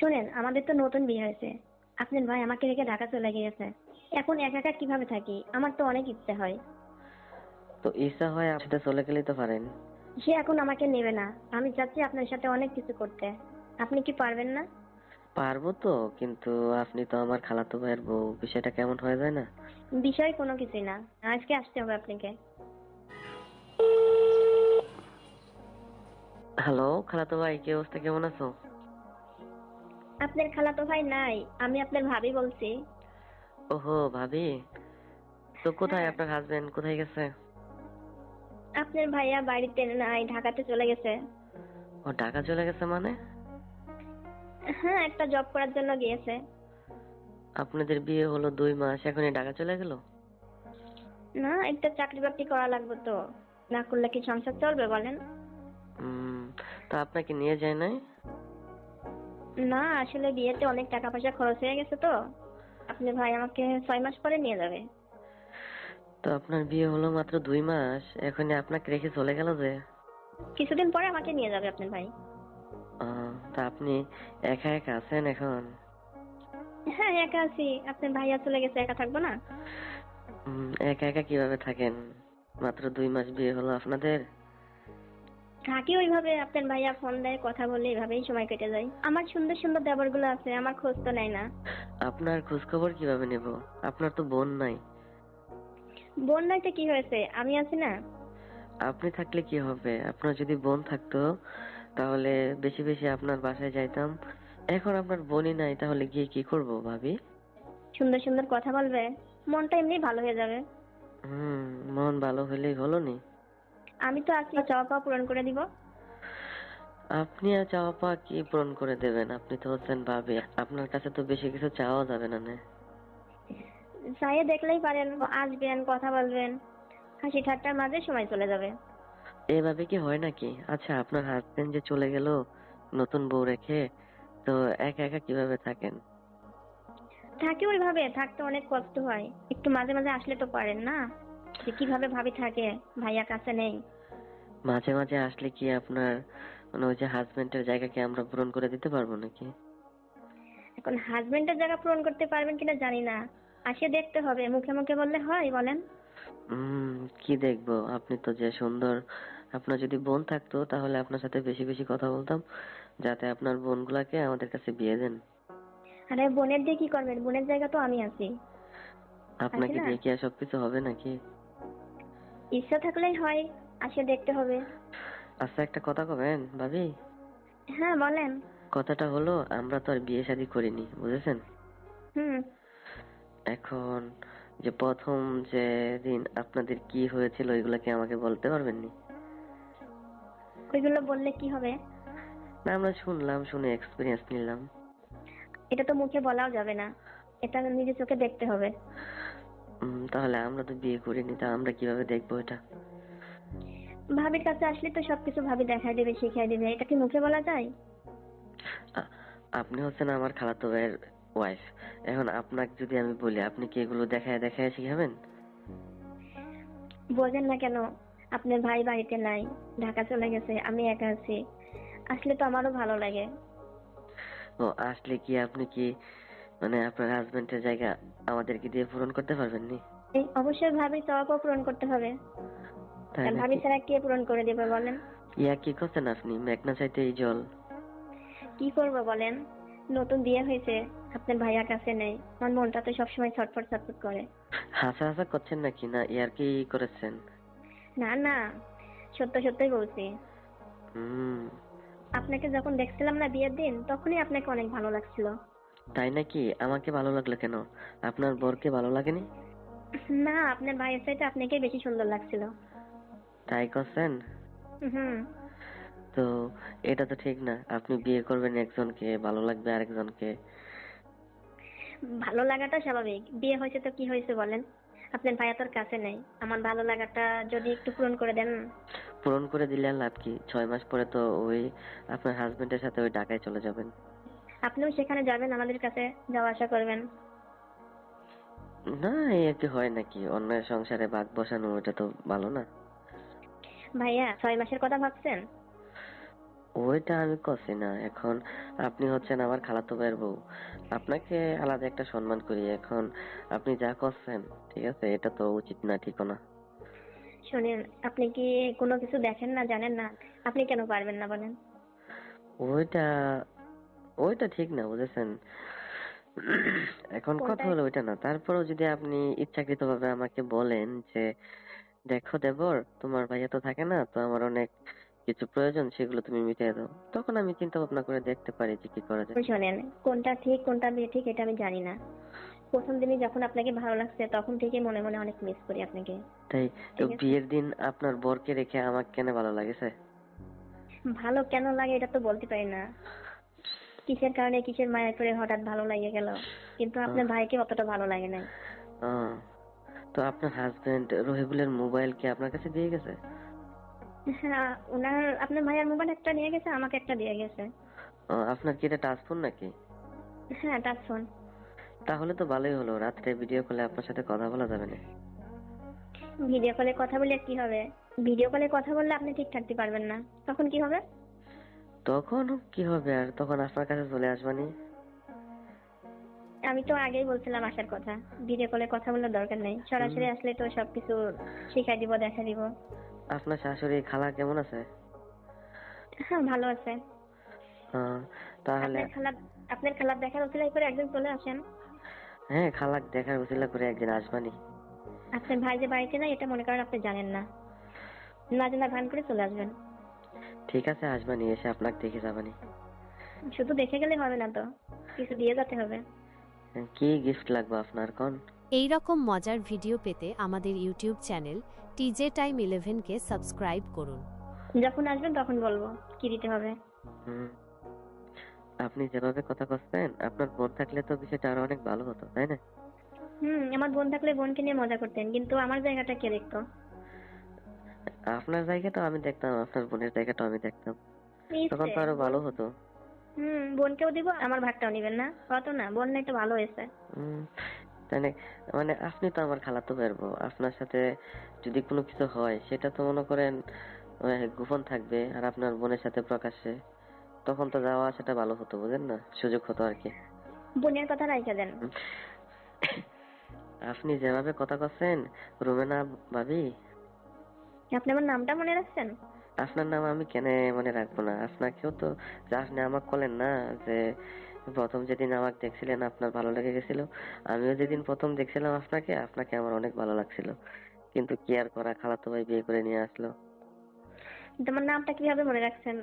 শোনেন আমাদের তো নতুন বিয়ে হয়েছে। আপনার ভাই আমাকে রেখে ঢাকা চলে গিয়েছে। এখন একা একা কীভাবে থাকি? আমার তো অনেক ইচ্ছে হয়। তো ইচ্ছা হয় আপনি চলে গেলেই তো পারেন। সে এখন আমাকে নেবে না। আমি চাচ্ছি আপনার সাথে অনেক কিছু করতে। আপনি কি পারবেন না? পারব তো কিন্তু আপনি তো আমার খালাতো ভাইয়ের বউ। বিষয়টা কেমন হয়ে যায় না? বিষয় কোনো কিছুই না। আজকে আসতে হবে আপনাকে। হ্যালো খালাতো ভাই কি অবস্থা? কেমন আছো? আপনার খালাতো ভাই নাই আমি আপনার ভাবি বলছি। ওহো ভাবি? তো কোথায় আপনার হাজবেন্ড কোথায় গেছে? আপনার ভাইয়া বাড়িতে নাই ঢাকাতে চলে গেছে। ও ঢাকা চলে গেছে মানে? হ্যাঁ একটা জব করার জন্য গিয়েছে। আপনাদের বিয়ে হলো দুই মাস এখনই ঢাকা চলে গেল? না একটা চাকরি বাকরি করা লাগবে তো। না করলে কি সংসার চলবে বলেন? তা আপনাকে নিয়ে যায় নাই? না আসলে বিয়েতে অনেক টাকা পয়সা খরচ হয়ে গেছে তো। আপনার ভাই আমাকে ছয় মাস পরে নিয়ে যাবে। তো আপনার বিয়ে হলো মাত্র দুই মাস এখনই আপনাকে রেখে চলে গেল যে? কিছুদিন পরে আমাকে নিয়ে যাবে আপনার ভাই। আহ, তা আপনি একা একা আছেন এখন? হ্যাঁ একা আছি। আপনার ভাইয়া চলে গেছে একা থাকব না। উম, একা একা কীভাবে থাকেন? মাত্র দুই মাস বিয়ে হলো আপনাদের? থাকি ওইভাবে আপনার ভাইয়া ফোন দেয় কথা বলে এইভাবেই সময় কেটে যায়। আমার সুন্দর সুন্দর দেবরগুলো আছে আমার খোঁজ তো নেয় না। আপনার খোঁজ খবর কীভাবে নেব? আপনার তো বোন নাই। বোন নাইতে কি হয়েছে? আমি আছি না। আপনি থাকলে কি হবে? আপনার যদি বোন থাকতো তাহলে বেশি বেশি আপনার বাসায় যাইতাম। এখন আপনার বোনই নাই তাহলে গিয়ে কি করব ভাবি? সুন্দর সুন্দর কথা বলবে মনটা এমনি ভালো হয়ে যাবে। হুম মন ভালো হলেই হলো নি? আমি তো আজকে চাওয়া পাওয়া পূরণ করে দিব। আপনি আর চাওয়া পাওয়া কি পূরণ করে দেবেন? আপনি তো হচ্ছেন ভাবি। আপনার কাছে তো বেশি কিছু চাওয়া যাবে না নে? চাইয়ে দেখলেই পারেন আসবেন কথা বলবেন। হাসি ঠাট্টার মাঝে সময় চলে যাবে। এভাবে কি হয় নাকি? আচ্ছা আপনার হাজবেন্ড যে চলে গেল নতুন বউ রেখে তো একা একা কীভাবে থাকেন? থাকে ওইভাবে থাকতে অনেক কষ্ট হয়। একটু মাঝে মাঝে আসলে তো পারেন না। যে কীভাবে ভাবি থাকে ভাইয়া কাছে নেই। মাঝে মাঝে আসলে কি আপনার মানে ওই যে হাজবেন্ডের জায়গাকে আমরা পূরণ করে দিতে পারব নাকি? এখন হাজবেন্ডের জায়গা পূরণ করতে পারবেন কিনা জানি না। আসে দেখতে হবে মুখে মুখে বললে হয় বলেন। উম কি দেখব? আপনি তো যে সুন্দর আপনার যদি বোন থাকতো তাহলে আপনার সাথে বেশি বেশি কথা বলতাম যাতে আপনার বোনগুলাকে আমাদের কাছে বিয়ে দেন। আরে বোনের দিয়ে কি করবেন? বোনের জায়গা তো আমি আছি। আপনাকে না? দিয়ে কি আর সবকিছু হবে নাকি? ইচ্ছা থাকলেই হয় আসে দেখতে হবে। আচ্ছা একটা কথা কবেন ভাবি? হ্যাঁ বলেন। কথাটা হলো আমরা তো আর বিয়ে শাদী করিনি বুঝেছেন? হুম। এখন যে প্রথম যে দিন আপনাদের কি হয়েছিল এগুলো কি আমাকে বলতে পারবেন নি ওইগুলো বললে কি হবে? না আমরা শুনলাম শুনে এক্সপিরিয়েন্স নিলাম। এটা তো মুখে বলাও যাবে না। এটা নিজে চোখে দেখতে হবে। তাহলে আমরা তো বিয়ে করিনি তা আমরা কীভাবে দেখব এটা? ভাবির কাছে আসলে তো সবকিছু ভাবি দেখাই দেবে শিখাই দেবে এটা কি মুখে বলা যায়? আপনি হচ্ছেন আমার খালাতো ভাইয়ের ওয়াইফ এখন আপনাকে যদি আমি বলি আপনি কি এগুলো দেখায় দেখায় শিখাবেন? বোঝেন না কেন আপনার ভাই বাড়িতে নাই ঢাকা চলে গেছে আমি একা আছি। আসলে তো আমারও ভালো লাগে। ও আসলে কি আপনি কি মানে আপনার হাজবেন্ডের জায়গা আমাদেরকে দিয়ে পূরণ করতে পারবেন নি? এই অবশ্যই ভাবি চাওয়াকেও পূরণ করতে হবে। তাই ভাবি নাকি? ছাড়া কে পূরণ করে দেবে বলেন? ইয়া কি করছেন আপনি? মেঘনা চাইতে এই জল। কি করব বলেন? নতুন বিয়ে হয়েছে আপনার ভাইয়া কাছে নেই। আমার মনটা তো সবসময় ছটফট ছটফট করে। হাসা হাসা করছেন নাকি? না ইয়ার কি করেছেন? না না সত্য সত্যই বলছি। হুম। আপনাকে যখন দেখছিলাম না বিয়ের দিন তখনই আপনাকে অনেক ভালো লাগছিল। তাই নাকি? আমাকে ভালো লাগল কেন? আপনার বরকে ভালো লাগেনি? না আপনার ভাইয়ের চাইতে আপনাকে বেশি সুন্দর লাগছিল। তাই করছেন? হুম। তো এটা তো ঠিক না। আপনি বিয়ে করবেন একজনকে ভালো লাগবে আরেকজনকে। ভালো লাগাটা স্বাভাবিক। বিয়ে হয়েছে তো কি হয়েছে বলেন? আপনার ভাইয়া তোর কাছে নেই। আমার ভালো লাগাটা যদি একটু পূরণ করে দেন। পূরণ করে দিলে লাভ কি? ছয় মাস পরে তো ওই আপনার হাজবেন্ডের সাথে ওই ঢাকায় চলে যাবেন। আপনিও সেখানে যাবেন আমাদের কাছে যাওয়া আসা করবেন। না এই কি হয় নাকি? অন্যের সংসারে বাঘ বসানো ওটা তো ভালো না। ভাইয়া ছয় মাসের কথা ভাবছেন? ওইটা আমি করছি না। এখন আপনি হচ্ছেন আমার খালাতো ভাইয়ের বউ। আপনাকে আলাদা একটা সম্মান করি। এখন আপনি যা করছেন ঠিক আছে এটা তো উচিত না ঠিকও না। শোনেন আপনি কি কোনো কিছু দেখেন না জানেন না? আপনি কেন পারবেন না বলেন? ওইটা ওইটা ঠিক না বুঝেছেন? এখন কথা? হলো ওইটা না। তারপরেও যদি আপনি ইচ্ছাকৃতভাবে আমাকে বলেন যে দেখো দেবর তোমার ভাইয়া তো থাকে না তো আমার অনেক কিছু প্রয়োজন সেগুলো তুমি মিটিয়ে দাও। তখন আমি চিন্তা ভাবনা করে দেখতে পারি যে কি করা যায়। শোনেন কোনটা ঠিক কোনটা ঠিক এটা আমি জানি না। প্রথম দিনই যখন আপনাকে ভালো লাগছে তখন থেকেই মনে মনে অনেক মিস করি আপনাকে। তাই? তো বিয়ের দিন আপনার বরকে রেখে আমাকে কেন ভালো লাগেছে? ভালো কেন লাগে এটা তো বলতে পারি না। কিসের কারণে কিসের মায়ের পরে হঠাৎ ভালো লাগে গেল? কিন্তু আপনার ভাইকে অতটা ভালো লাগে না তো আপনার হাজবেন্ড রহিবুলের মোবাইল কি আপনার কাছে দিয়ে গেছে? হ্যাঁ ওনার আপনার ভাইয়ার মোবাইল একটা নিয়ে গেছে আমাকে একটা দিয়ে গেছে। আপনার কি এটা টাচ ফোন নাকি? হ্যাঁ টাচ ফোন তাহলে তো ভালোই হলো রাত্রে ভিডিও কলে আপনার সাথে কথা বলা যাবে না। ভিডিও কলে কথা বললে কি হবে? ভিডিও কলে কথা বললে আপনি ঠিক থাকতে পারবেন না। তখন কি হবে? তখন কি হবে আর তখন আপনার কাছে চলে আসবানি আমি তো আগেই বলছিলাম আসার কথা। ভিডিও কলে কথা বলার দরকার নেই। সরাসরি আসলে তো সবকিছু শিখাই দিব দেখা দিব। আপনার শাশুড়ি খালা কেমন আছে? হ্যাঁ ভালো আছে। আহ, তাহলে আপনার খালা আপনার খালার দেখার উচিলাই করে একদিন চলে আসেন। হ্যাঁ খালাক দেখার উচিলা করে একদিন আসবানি আপনার ভাই যে বাড়িতে নাই এটা মনে করেন আপনি জানেন না। না জানা ভান করে চলে আসবেন। ঠিক আছে আসবানি এসে আপনাকে দেখে যাবানি। শুধু দেখে গেলে হবে না তো কিছু দিয়ে যেতে হবে। কি গিফট লাগবে আপনার কোন? এই রকম মজার ভিডিও পেতে আমাদের ইউটিউব চ্যানেল টিজে টাইম ইলেভেনকে সাবস্ক্রাইব করুন। যখন আসবেন তখন বলব কি দিতে হবে। হুম। আপনি যেভাবে কথা করছেন আপনার বোন থাকলে তো বিষয়টা আরও অনেক ভালো হতো তাই না? হুম আমার বোন থাকলে বোনকে নিয়ে মজা করতেন কিন্তু আমার জায়গাটা কে দেখতো? আপনার জায়গাটা আমি দেখতাম আপনার বোনের জায়গাটা আমি দেখতাম। তখন তো আরও ভালো হতো। হুম বোনকেও দিব আমার ভাগটাও নিবেন না? কত না বোন নাই তো ভালো হয়েছে। হুম, তাই না? মানে আপনি তো আমার খালাতো বউ আপনার সাথে যদি কোনো কিছু হয় সেটা তো মনে করেন গোপন থাকবে আর আপনার বোনের সাথে প্রকাশ্যে তখন তো যাওয়া আসাটা ভালো হতো বুঝেন না? সুযোগ হতো আর কি। বোনের কথা রাইখা দেন। আপনি যেভাবে কথা করছেন রুমেনা ভাবি আপনি আমার নামটা মনে রাখছেন? আপনার নাম আমি কেন মনে রাখব না। আপনাকেও তো আপনি আমাকে বলেন না যে প্রথম যেদিন আমাকে দেখছিলেন আপনার ভালো লেগে গেছিল আমিও যেদিন প্রথম দেখছিলাম আপনাকে আপনাকে আমার অনেক ভালো লাগছিল। কিন্তু কি আর করা খালাতো ভাই বিয়ে করে নিয়ে আসলো। কিন্তু আমার নামটা কীভাবে মনে রাখছেন?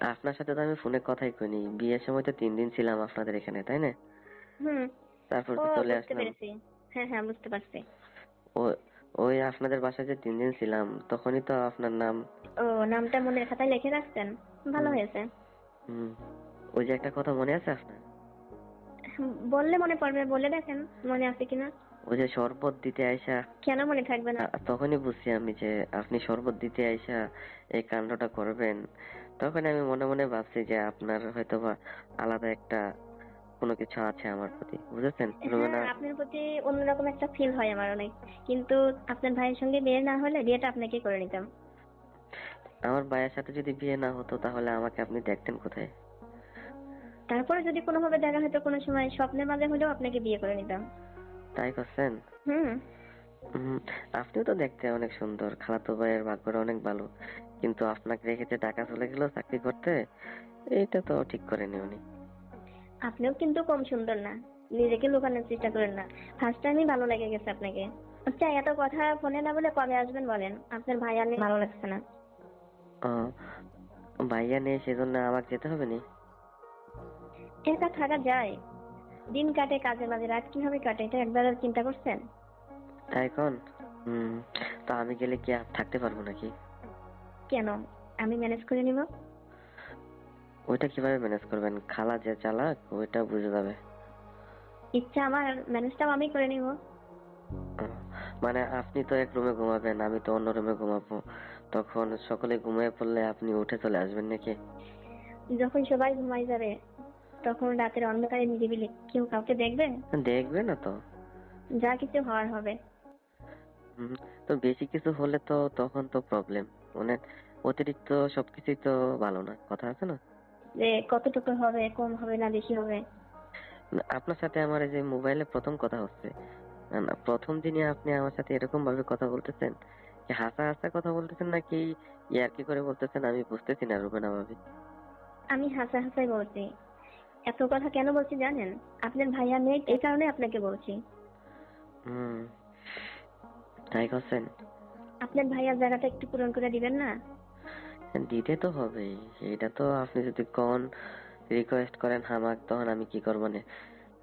আপনার সাথে তো আমি ফোনে কথাই কইনি। বিয়ের সময় তো তিন দিন ছিলাম আপনাদের এখানে তাই না? হুম। তারপর চলে আসলাম। পেরেছি। হ্যাঁ হ্যাঁ বুঝতে পারছি। ও ওই আপনাদের বাসায় যে তিন দিন ছিলাম তখনই তো আপনার নাম। ও নামটা মনের খাতায় লিখে রাখছেন? ভালো হয়েছে। হুম। ওই যে একটা কথা মনে আছে আপনার? বললে মনে পড়বে বলে দেখেন মনে আছে কিনা। ওই যে শরবত দিতে আইসা কেন মনে থাকবে না? তখনই বুঝছি আমি যে আপনি শরবত দিতে আইসা এই কাণ্ডটা করবেন। তখন আমি মনে মনে ভাবছি যে আপনার হয়তো বা আলাদা একটা কোনো কিছু আছে আমার প্রতি বুঝেছেন? হ্যাঁ আপনার প্রতি অন্যরকম একটা ফিল হয় আমার অনেক। কিন্তু আপনার ভাইয়ের সঙ্গে বিয়ে না হলে বিয়েটা আপনাকে করে নিতাম। আমার ভাইয়ের সাথে যদি বিয়ে না হতো তাহলে আমাকে আপনি দেখতেন কোথায়? তারপরে যদি কোনোভাবে দেখা হতো কোনো সময় স্বপ্নের মাঝে হলেও আপনাকে বিয়ে করে নিতাম। তাই করছেন? হুম। হুম, আপনিও তো দেখতে অনেক সুন্দর খালাতো ভাইয়ের ভাগ্যটা অনেক ভালো। কিন্তু আপনাকে রেখে যে টাকা চলে গেল চাকরি করতে এটা তো ঠিক করেনি উনি। আপনিও কিন্তু কম সুন্দর না। নিজেকে লুকানোর চেষ্টা করেন না। ফার্স্ট টাইমই ভালো লেগে গেছে আপনাকে। আচ্ছা এত কথা ফোনে না বলে কবে আসবেন বলেন? আপনার ভাই আর ভালো লাগছে না। ভাইয়া নেই সেজন্য আমাকে যেতে হবে নি? একা থাকা যায়। দিন কাটে কাজে মাঝে রাত কীভাবে কাটে এটা একবার আর চিন্তা করছেন? তাই কোন হুম তা আমি গেলে কি আর থাকতে পারব নাকি? কেন? আমি ম্যানেজ করে নিব? ওইটা কীভাবে ম্যানেজ করবেন? খালা যে চালাক ওইটা বুঝে যাবে। ইচ্ছা আমার ম্যানেজটাও আমি করে নিব। মানে আপনি তো এক রুমে ঘুমাবেন আমি তো অন্য রুমে ঘুমাবো। তখন সকলে ঘুমিয়ে পড়লে আপনি উঠে চলে আসবেন নাকি? যখন সবাই ঘুমাই যাবে তখন রাতের অন্ধকারে নিরিবিলি। কেউ কাউকে দেখবে? দেখবে না তো। যা কিছু হওয়ার হবে। তো বেশি কিছু হলে তো তখন তো প্রবলেম মানে অতিরিক্ত সবকিছুই তো ভালো না কথা আছে না? যে কতটুকু হবে কম হবে না বেশি হবে? আপনার সাথে আমার এই যে মোবাইলে প্রথম কথা হচ্ছে। না প্রথম দিনে আপনি আমার সাথে এরকম ভাবে কথা বলতেছেন। কি হাসা হাসা কথা বলতেছেন নাকি ইয়ার্কি করে বলতেছেন? আমি বুঝতেছি না রুবেনা ভাবি আমি হাসা হাসাই বলছি। এত কথা কেন বলছি জানেন? আপনার ভাইয়া নেই এই কারণে আপনাকে বলছি। হুম তাই করছেন। আপনার ভাইয়ার জায়গাটা একটু পূরণ করে দিবেন না? দিতে তো হবেই। এটা তো আপনি যদি কোন রিকোয়েস্ট করেন হামাক তখন আমি কি করব নে?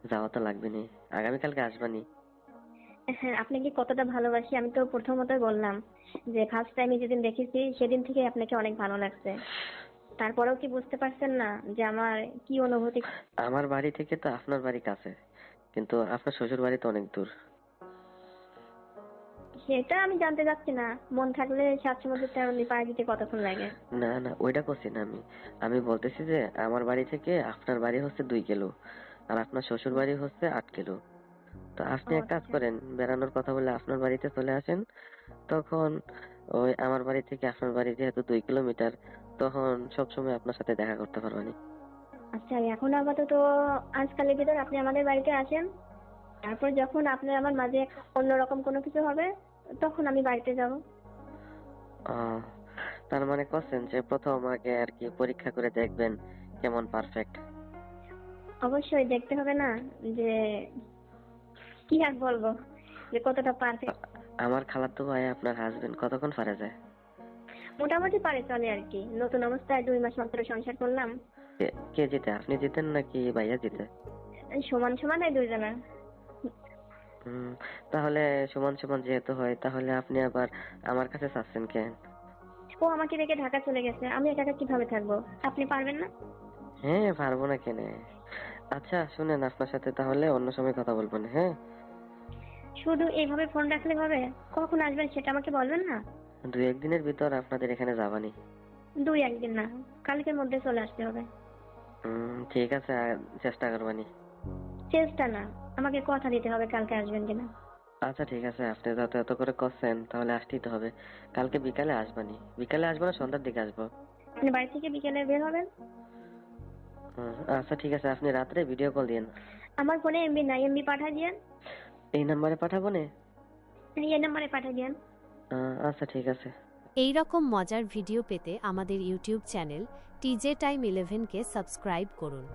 যাওয়া তো লাগবে নি আগামীকালকে আসবানি। হ্যাঁ আপনাকে কতটা ভালোবাসি আমি তো প্রথমতই বললাম যে ফার্স্ট টাইমে যেদিন দেখেছি সেদিন থেকে আপনাকে অনেক ভালো লাগছে। তারপরেও কি বুঝতে পারছেন না যে আমার কি অনুভূতি? আমার বাড়ি থেকে তো আপনার বাড়ি কাছে কিন্তু আপনার শ্বশুর বাড়ি তো অনেক দূর। সেটা আমি জানতে চাচ্ছি না। মন থাকলে সাত সমুদ্র তেরো নদী পাড়ি দিতে কতক্ষণ লাগে? না না ওইটা করছি না আমি। আমি বলতেছি যে আমার বাড়ি থেকে আপনার বাড়ি হচ্ছে দুই কিলো আর আপনার শ্বশুর বাড়ি হচ্ছে আট কিলো। তো আপনি এক কাজ আচ্ছা। করেন বেড়ানোর কথা বলে আপনার বাড়িতে চলে আসেন তখন ওই আমার বাড়ি থেকে আপনার বাড়ি যেহেতু দুই কিলোমিটার তখন সবসময় আপনার সাথে দেখা করতে পারব না আচ্ছা এখন আপাতত আজকালের ভিতর আপনি আমাদের বাড়িতে আসেন তারপর যখন আপনার আমার মাঝে অন্যরকম কোনো কিছু হবে তখন আমি বাড়িতে যাব। তার মানে করছেন যে প্রথম আগে আর কি পরীক্ষা করে দেখবেন কেমন পারফেক্ট অবশ্যই দেখতে হবে না যে কি আর বলব যে কতটা পারফেক্ট আমার খালাতো ভাই আপনার হাজবেন্ড কতক্ষণ পারে যায়? মোটামুটি পারে চলে আর কি। নতুন অবস্থায় দুই মাস মাত্র সংসার করলাম। কে- জিতে? আপনি জিতেন নাকি ভাইয়া জিতে? সমান সমান দুইজনা তাহলে সমান সমান যেহেতু হয় তাহলে আপনি আবার আমার কাছে চাচ্ছেন কেন? ও আমাকে রেখে ঢাকা চলে গেছে আমি একা একা কীভাবে থাকব? আপনি পারবেন না? হ্যাঁ পারব না কেন? আচ্ছা শুনেন আপনার সাথে তাহলে অন্য সময় কথা বলব না হ্যাঁ? শুধু এইভাবে ফোন রাখলে হবে? কখন আসবেন সেটা আমাকে বলবেন না? দুই একদিনের ভিতর আপনাদের এখানে যাবানি। দুই একদিন না কালকের মধ্যে চলে আসতে হবে। হুম, ঠিক আছে চেষ্টা করবানি। চেষ্টা না। আমাকে কথা দিতে হবে কালকে আসবেন কিনা। আচ্ছা ঠিক আছে আপনি যত এত করে করছেন তাহলে আসতেই তো হবে। কালকে বিকালে আসবানি। বিকালে আসব না সন্ধ্যার দিকে আসব। আপনি বাড়ি থেকে বিকেলে বের হবেন? হুম, আচ্ছা ঠিক আছে আপনি রাত্রে ভিডিও কল দিন আমার ফোনে এমবি নাই এমবি পাঠা দিয়েন। এই নাম্বারে পাঠাবো না? এই নাম্বারে পাঠা দিয়েন। আহ, আচ্ছা ঠিক আছে। এই রকম মজার ভিডিও পেতে আমাদের ইউটিউব চ্যানেল টিজে টাইম ইলেভেনকে সাবস্ক্রাইব করুন।